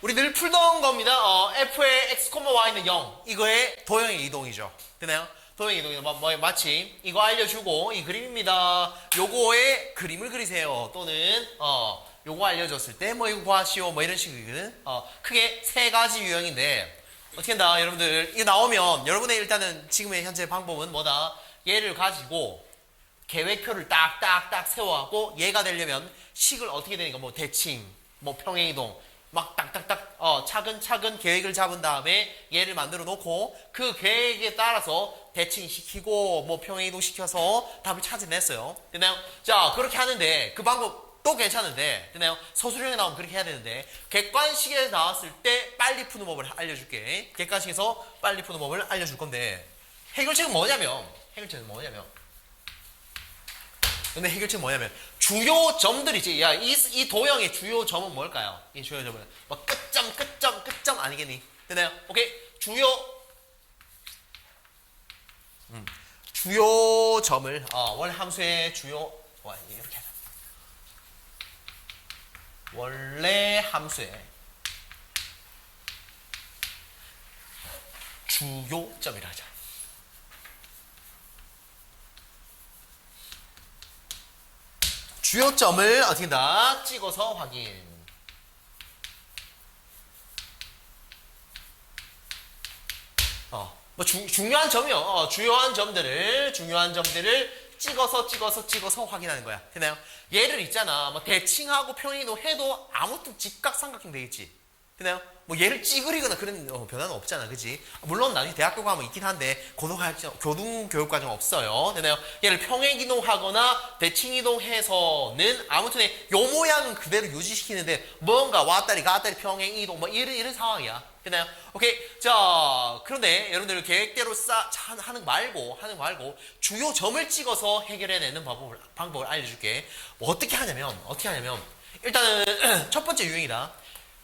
우리 늘 풀던 겁니다. 어, f의 x, y는 0. 이거의 도형의 이동이죠. 되나요? 도형의 이동이 뭐, 뭐, 마치 이거 알려주고 이 그림입니다. 요거의 그림을 그리세요. 또는 어, 요거 알려줬을 때 뭐 이거 구하시오 뭐 이런 식이거든. 어, 크게 세 가지 유형인데 어떻게 한다 여러분들 이거 나오면 여러분의 일단은 지금의 현재 방법은 뭐다? 얘를 가지고 계획표를 딱딱딱 세워갖고 얘가 되려면 식을 어떻게 되니까 뭐 대칭, 뭐 평행이동 막 딱딱딱 어, 차근차근 계획을 잡은 다음에 얘를 만들어 놓고 그 계획에 따라서 대칭시키고 뭐 평행이동 시켜서 답을 찾아냈어요. 됐나요? 자 그렇게 하는데 그 방법 또 괜찮은데 됐나요? 서술형에 나오면 그렇게 해야 되는데 객관식에 나왔을 때 빨리 푸는 법을 알려줄게. 객관식에서 빨리 푸는 법을 알려줄 건데 해결책은 뭐냐면 해결책은 뭐냐면 근데 해결책 뭐냐면 주요 점들이지. 야, 이, 이 도형의 주요 점은 뭘까요? 이 주요 점은 뭐 끝점, 끝점, 끝점 아니겠니? 되나요? 오케이. 주요 음, 주요 점을 어, 월 함수의 주요 와, 이렇게 하자. 원래 함수의 주요 점이라 하자. 주요 점을 어떻게 다 찍어서 확인. 어, 뭐 주, 중요한 점이요. 어, 주요한 점들을 중요한 점들을 찍어서 찍어서 찍어서 확인하는 거야. 되나요? 얘를 있잖아. 뭐 대칭하고 평행이동 해도 아무튼 직각삼각형 되겠지. 되나요? 뭐 얘를 찌그리거나 그런 어, 변화는 없잖아, 그지? 물론 나중에 대학교 가면 있긴 한데 고등학교 교등 교육 과정 없어요, 되나요? 얘를 평행 이동하거나 대칭 이동해서는 아무튼 요 모양은 그대로 유지시키는데 뭔가 왔다리 갔다리 평행 이동 뭐 이런 이런 상황이야, 되나요? 오케이, 자 그런데 여러분들 계획대로 싸 차- 하는 거 말고 하는 거 말고 주요 점을 찍어서 해결해내는 방법을 방법을 알려줄게. 뭐 어떻게 하냐면 어떻게 하냐면 일단은 첫 번째 유형이다.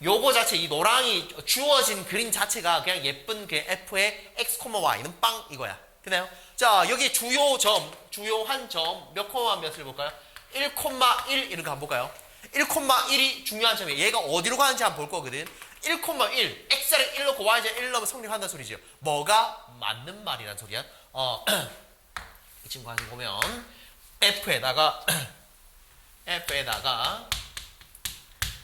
요거 자체 이 노랑이 주어진 그림 자체가 그냥 예쁜 그 F의 X, Y는 빵 이거야. 되나요? 자 여기 주요 점, 주요한 점 몇 코마 몇을 볼까요? 1,1 이렇게 한번 볼까요? 1,1이 중요한 점이에요. 얘가 어디로 가는지 한번 볼 거거든. 1,1 X를 1 넣고 Y를 1 넣으면 성립한다는 소리죠. 뭐가 맞는 말이란 소리야? 어, 이 친구 한번 보면 F에다가 F에다가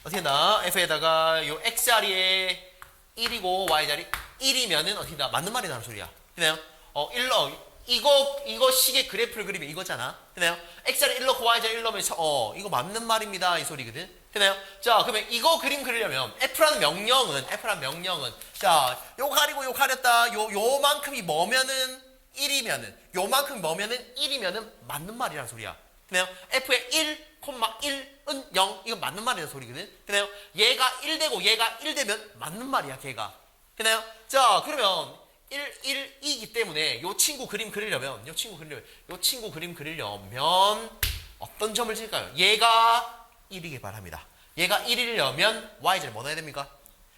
어떻게 나 f에다가 요 x 자리에 1이고 y 자리 1이면은 어떻게 나 맞는 말이 나는 소리야. 되나요? 어 1러 이거 이거 식의 그래프를 그리면 이거잖아. 되나요? x 자리 1 넣고 y 자리 1 넣으면 서- 어 이거 맞는 말입니다 이 소리거든. 되나요? 자 그러면 이거 그림 그리려면 f라는 명령은 f라는 명령은 자 요 가리고 요 가렸다 요 요만큼이 뭐면은 1이면은 요만큼 뭐면은 1이면은 맞는 말이란 소리야. 되나요? f의 1, 1 은 0 이건 맞는 말이라는 소리거든. 되나요? 얘가 1 되고 얘가 1 되면 맞는 말이야 걔가. 되나요? 자 그러면 1, 1이기 때문에 요 친구 그림 그리려면 요 친구 그리려면 요 친구 그림 그리려면 어떤 점을 찍을까요? 얘가 1이길 바랍니다. 얘가 1이려면 y좌를 뭐 넣어야 됩니까?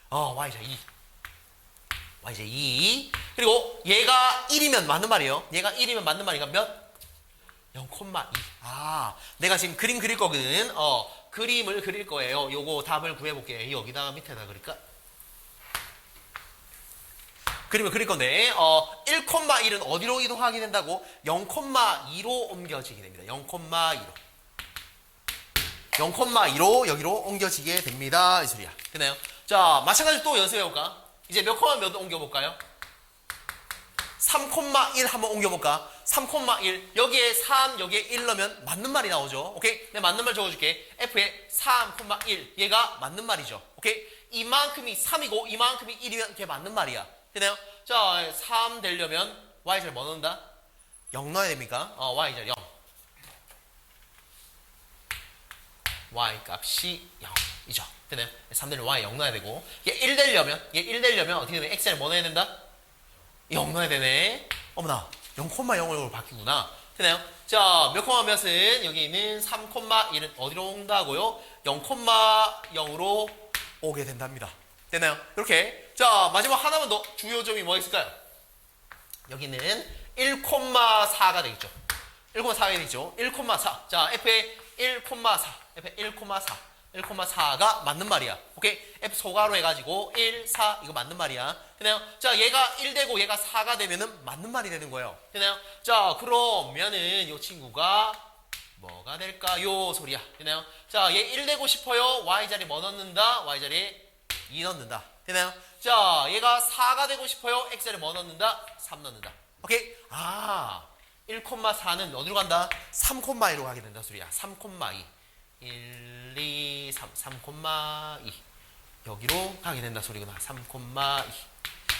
어 y좌 2. y좌 2. 그리고 얘가 1이면 맞는 말이에요. 얘가 1이면 맞는 말이니까 몇? 0,2. 아, 내가 지금 그림 그릴 거거든. 어, 그림을 그릴 거예요. 요거 답을 구해볼게. 여기다가 밑에다 그릴까? 그림을 그릴 건데, 어, 1,1은 어디로 이동하게 된다고? 0,2로 옮겨지게 됩니다. 0,2로. 0,2로 여기로 옮겨지게 됩니다. 이 소리야. 되나요? 자, 마찬가지로 또 연습해볼까? 이제 몇 콤마 몇 옮겨볼까요? 3,1 한번 옮겨볼까? 3,1 여기에 3 여기에 1 넣으면 맞는 말이 나오죠. 오케이? 내 맞는 말 적어줄게. F에 3,1 얘가 맞는 말이죠. 오케이? 이만큼이 3이고 이만큼이 1이면 이게 맞는 말이야. 되나요? 자, 3 되려면 Y절 뭐 넣는다? 0 넣어야 됩니까? 어, Y절 0. Y 값이 0이죠. 되나요? 3 되면 Y 0 넣어야 되고 얘 1 되려면 얘 1 되려면 어떻게 되면 X를 뭐 넣어야 된다? 0 넣어야 되네. 어머나, 0,0으로 바뀌구나. 되나요? 자, 몇 콤마 몇은 여기 있는 3,1은 어디로 온다고요? 0,0으로 오게 된답니다. 되나요? 이렇게. 자, 마지막 하나만 더 주요 점이 뭐 있을까요? 여기는 1,4가 되겠죠. 1,4가 되겠죠. 1,4. 자, F의 1,4. F의 1,4. 1,4가 맞는 말이야. 오케이? F 소가로 해가지고 1, 4 이거 맞는 말이야. 되나요? 자, 얘가 1 되고 얘가 4가 되면은 맞는 말이 되는 거예요. 되나요? 자, 그러면은 이 친구가 뭐가 될까요? 소리야. 되나요? 자, 얘 1 되고 싶어요. Y 자리 뭐 넣는다? Y 자리에 2 넣는다. 되나요? 자, 얘가 4가 되고 싶어요. X 자리에 뭐 넣는다? 3 넣는다. 오케이? 아, 1,4는 어디로 간다? 3,2로 가게 된다 소리야. 3,2. 1, 2, 3, 3,2. 여기로 가게 된다 소리구나. 3,2.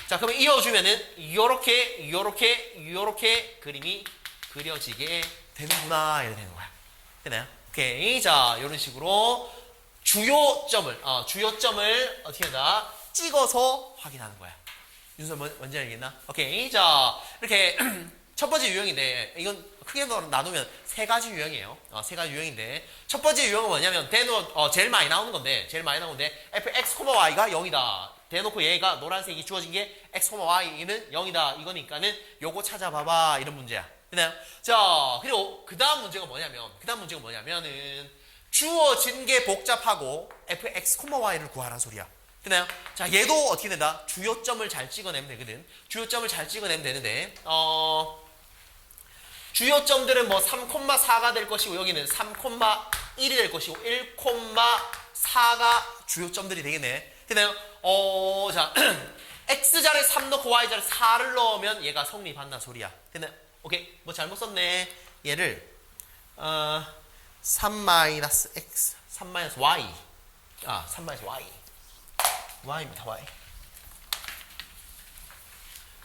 자, 그러면 이어주면은 요렇게 요렇게 요렇게 그림이 그려지게 되는구나 이렇게 되는 거야. 되나요? 오케이. 자, 이런 식으로 주요점을 어, 주요점을 어떻게 한다? 찍어서 확인하는 거야. 윤서 뭔- 뭔지 알겠나? 오케이. 자, 이렇게 첫 번째 유형인데 이건 크게 나누면 세 가지 유형이에요. 어, 세 가지 유형인데 첫 번째 유형은 뭐냐면 대놓 어, 제일 많이 나오는 건데 제일 많이 나오는데 fx, y가 0이다. 대놓고 얘가 노란색이 주어진 게 x, y는 0이다. 이거니까는 요거 찾아봐봐 이런 문제야. 되나요? 자, 그리고 그 다음 문제가 뭐냐면 그 다음 문제가 뭐냐면은 주어진 게 복잡하고 fx, y를 구하라는 소리야. 되나요? 자, 얘도 어떻게 된다? 주요점을 잘 찍어내면 되거든. 주요점을 잘 찍어내면 되는데, 어, 주요점들은 뭐 3,4가 될 것이고, 여기는 3,1이 될 것이고, 1,4가 주요점들이 되겠네. 되나요? 어, 자, x자리에 3 넣고 y자리에 4를 넣으면 얘가 성립한다 소리야. 되나요? 오케이. 뭐 잘못 썼네. 얘를, 어, 3-x, 3-y. 아, 3-y. y입니다. y.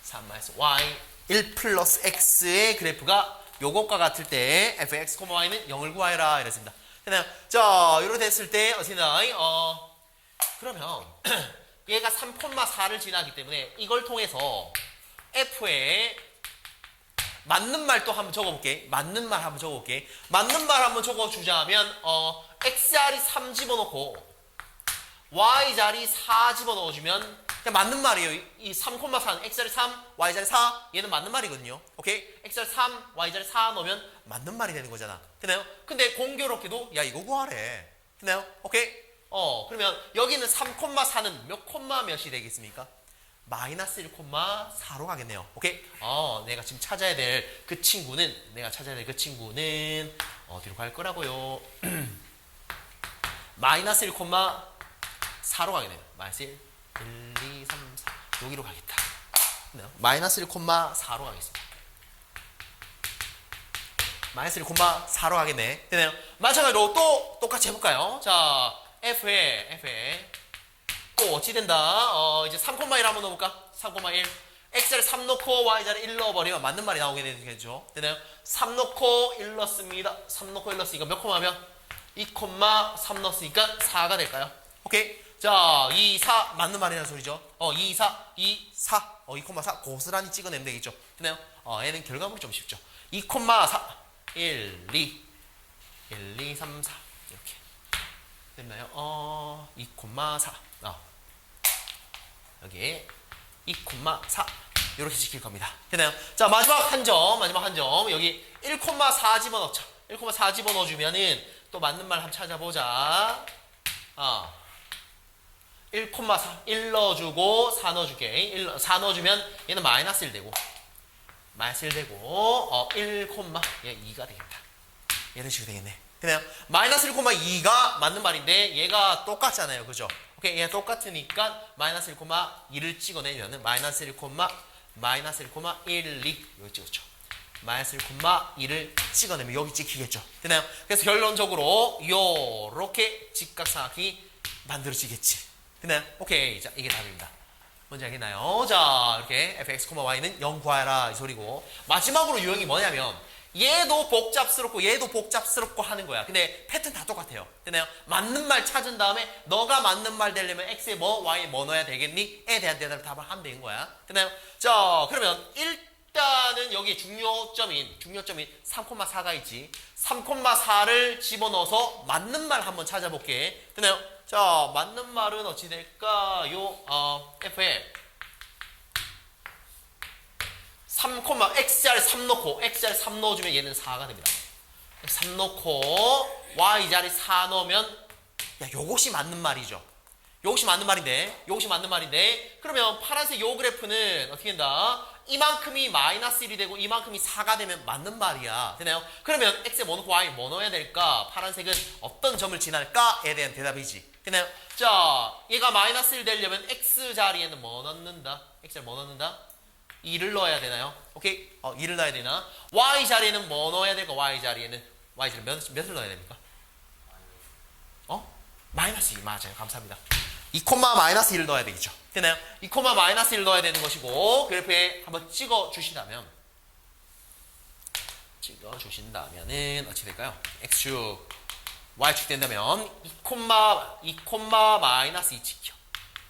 3 마이너스 y 1 플러스 x의 그래프가 요것과 같을 때 fx, y는 0을 구하여라 이랬습니다. 되나요? 자, 이렇게 됐을 때 어떻게 되나? 어, 그러면 얘가 3,4를 지나기 때문에 이걸 통해서 f에 맞는 말 또 한번 적어볼게. 맞는 말 한번 적어볼게. 맞는 말 한번 적어주자면 어, x자리 3 집어넣고 y 자리 4 집어넣어주면 맞는 말이에요. 이 3,4는 x 자리 3, y 자리 4 얘는 맞는 말이거든요. 오케이? x 자리 3, y 자리 4 넣으면 맞는 말이 되는 거잖아. 되나요? 근데 공교롭게도 야 이거 구하래. 되나요? 오케이? 어 그러면 여기는 3,4는 몇 콤마 몇이 되겠습니까? 마이너스 1,4로 가겠네요. 오케이? 어, 내가 지금 찾아야 될 그 친구는 내가 찾아야 될 그 친구는 어디로 갈 거라고요? 마이너스 1,4로 가겠네요. 마이너스 1, 1, 2, 3, 4 여기로 가겠다. 네, 마이너스 1,4로 가겠습니다. 마이너스 1,4로 가겠네. 되나요? 마찬가지로 또 똑같이 해볼까요? 자, F에 F에 또 어찌 된다? 어, 이제 3,1 한번 넣어볼까? 3,1. X자리 3 넣고 Y자리 1 넣어버리면 맞는 말이 나오게 되겠죠. 되나요? 3 넣고 1 넣습니다. 3 넣고 1 넣으니까 몇 콤마면? 2,3 넣었으니까 4가 될까요? 오케이. 자, 2, 4 맞는 말이라는 소리죠. 어, 2, 4, 2, 4. 어, 2,4 고스란히 찍어내면 되겠죠. 되나요? 어, 얘는 결과물이 좀 쉽죠. 2,4 1, 2 1, 2, 3, 4 이렇게 됐나요? 어, 2,4 어. 여기에 2,4 이렇게 지킬 겁니다. 되나요? 자 마지막 한 점, 마지막 한 점 여기 1,4 집어넣자. 1,4 집어넣어주면은 또 맞는 말 한번 찾아보자. 아, 1,4 1 넣어주고 4 넣어줄게. 1, 4 넣어주면 얘는 마이너스 1 되고 마이너스 1 되고 어, 1, 얘 2가 되겠다. 이런 식으로 되겠네. 그냥 마이너스 1,2가 맞는 말인데 얘가 똑같잖아요. 그죠? 오케이. 얘가 똑같으니까 마이너스 1,2를 찍어내면은 마이너스 1, 마이너스 1,1, 2 여기 찍었죠. 마이너스 1,2를 찍어내면 여기 찍히겠죠. 되나요? 그래서 결론적으로 요렇게 직각삼각이 만들어지겠지. 되나요? 오케이. 자, 이게 답입니다. 뭔지 알겠나요? 자, 이렇게 fx, y는 0 구하라 이 소리고 마지막으로 유형이 뭐냐면 얘도 복잡스럽고 얘도 복잡스럽고 하는 거야. 근데 패턴 다 똑같아요. 되나요? 맞는 말 찾은 다음에 너가 맞는 말 되려면 x에 뭐, y에 뭐 넣어야 되겠니? 에 대한 대답을 답을 하면 되는 거야. 되나요? 자, 그러면 일단은 여기 중요점인 중요점인 3,4가 있지. 3,4를 집어넣어서 맞는 말 한번 찾아볼게. 되나요? 자, 맞는 말은 어찌 될까요? 어, f에 3, x자리 3 넣고 x자리 3 넣어주면 얘는 4가 됩니다. 3 넣고 y자리 4 넣으면 야, 요것이 맞는 말이죠. 요것이 맞는 말인데, 요것이 맞는 말인데, 그러면 파란색 요 그래프는 어떻게 된다? 이만큼이 마이너스 1이 되고 이만큼이 4가 되면 맞는 말이야. 되나요? 그러면 x에 뭐 넣고 y 뭐 넣어야 될까? 파란색은 어떤 점을 지날까에 대한 대답이지. 되나요? 자, 얘가 마이너스 1 되려면 x 자리에는 뭐 넣는다? x를 뭐 넣는다? 2를 넣어야 되나요? 오케이? 어, 2를 넣어야 되나? y 자리에는 뭐 넣어야 될까? y 자리에는 y 자리 몇, 몇을 넣어야 됩니까? 어? 마이너스 2 맞아요. 감사합니다. 2 콤마 마이너스 1을 넣어야 되겠죠. 되나요? 2 콤마 마이너스 1을 넣어야 되는 것이고 그래프에 한번 찍어 주시다면 찍어 주신다면은 어찌 될까요? x축 y축 된다면 2 콤마 2 콤마 마이너스 2 찍혀.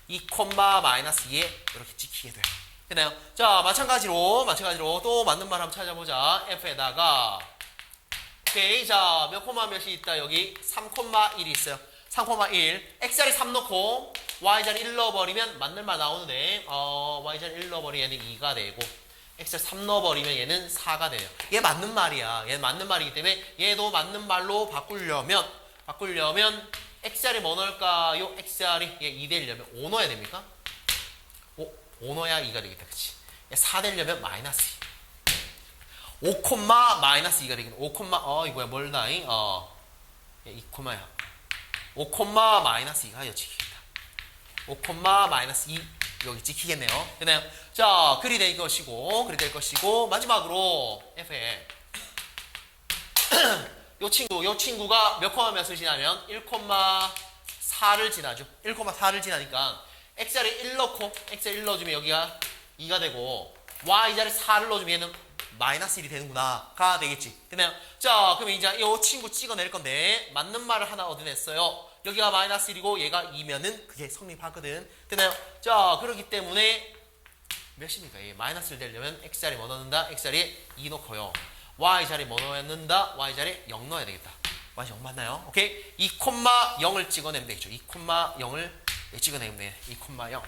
2 콤마 마이너스 2에 이렇게 찍히게 돼요. 되나요? 자, 마찬가지로 마찬가지로 또 맞는 말 한번 찾아보자. f에다가 오케이. 자, 몇 콤마 몇이 있다. 여기 3 콤마 1이 있어요. 3 콤마 1. x자리 3 넣고 y자리 1 넣어버리면 맞는 말 나오는데 어, y자리 1 넣어버리면 얘는 2가 되고 x자리 3 넣어버리면 얘는 4가 돼요. 얘 맞는 말이야. 얘 맞는 말이기 때문에 얘도 맞는 말로 바꾸려면 바꾸려면 x자리 뭐 넣을까요? x자리 얘2 되려면 5 넣어야 됩니까? 5, 5 넣어야 2가 되겠다. 그치? 얘4 되려면 마이너스 2. 5 콤마 마이너스 2가 되겠네. 5 콤마 어 이거야 멀다잉. 어. 얘 2 콤마야. 5 콤마 마이너스 2가 여기 찍히겠다. 5 콤마 마이너스 2 여기 찍히겠네요. 되나요? 자, 그리 될 것이고 그리 될 것이고 마지막으로 f에 요 친구 요 친구가 몇 콤마 몇을 지나면 1 콤마 4를 지나죠. 1 콤마 4를 지나니까 x자리 1 넣고 x자리 1 넣어주면 여기가 2가 되고 y자리 4를 넣어주면 얘는 마이너스 1이 되는구나 가 되겠지 되나요? 자 그러면 이제 이 친구 찍어낼 건데 맞는 말을 하나 얻어냈어요 여기가 마이너스 1이고 얘가 2면은 그게 성립하거든 되나요? 자 그렇기 때문에 몇입니까? 얘 마이너스 1 되려면 x자리 뭐 넣는다? x자리에 2 넣고요 y자리 뭐 넣는다? y자리에 0 넣어야 되겠다 y 0 맞나요? 오케이 2 콤마 0을 찍어내면 되겠죠 2 콤마 0을 찍어내면 돼. 2 콤마 0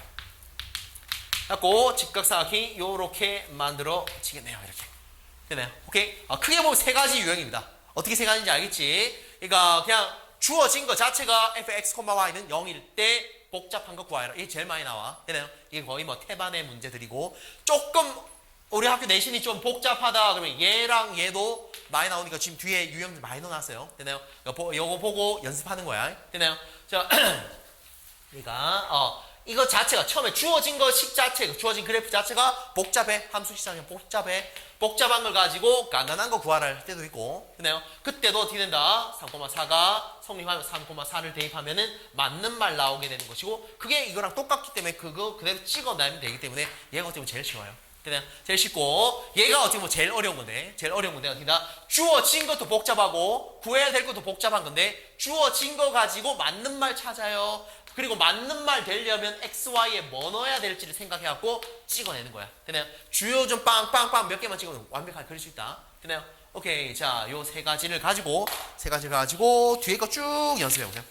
갖고 직각사각이 요렇게 만들어지겠네요. 이렇게. 되나요? 오케이? 아, 크게 보면 세 가지 유형입니다. 어떻게 세 가지인지 알겠지? 그러니까 그냥 주어진 것 자체가 fx, y는 0일 때 복잡한 거 구하라. 이게 제일 많이 나와. 되나요? 이게 거의 뭐 태반의 문제들이고 조금 우리 학교 내신이 좀 복잡하다 그러면 얘랑 얘도 많이 나오니까 지금 뒤에 유형들 많이 넣어놨어요. 되나요? 이거, 보고 연습하는 거야. 되나요? 자, 그러니까 어 이거 자체가 처음에 주어진 거식 자체, 주어진 그래프 자체가 복잡해 함수 시장이 복잡해 복잡한 걸 가지고 간단한 거 구하라 할 때도 있고 그네요. 그때도 어떻게 된다? 3,4가 성립하면 3,4를 대입하면은 맞는 말 나오게 되는 것이고 그게 이거랑 똑같기 때문에 그거 그대로 찍어 내면 되기 때문에 얘가 어떻게 보면 제일 쉬워요. 그냥 제일 쉽고 얘가 어떻게 보면 제일 어려운 건데 제일 어려운 건데 어떻게 다 주어진 것도 복잡하고 구해야 될 것도 복잡한 건데 주어진 거 가지고 맞는 말 찾아요. 그리고 맞는 말 되려면 x, y에 뭐 넣어야 될지를 생각해갖고 찍어내는 거야. 되나요? 주요 좀 빵빵빵 몇 개만 찍으면 완벽하게 그릴 수 있다. 되나요? 오케이. 자, 요 세 가지를 가지고, 세 가지를 가지고 뒤에 거 쭉 연습해 보세요.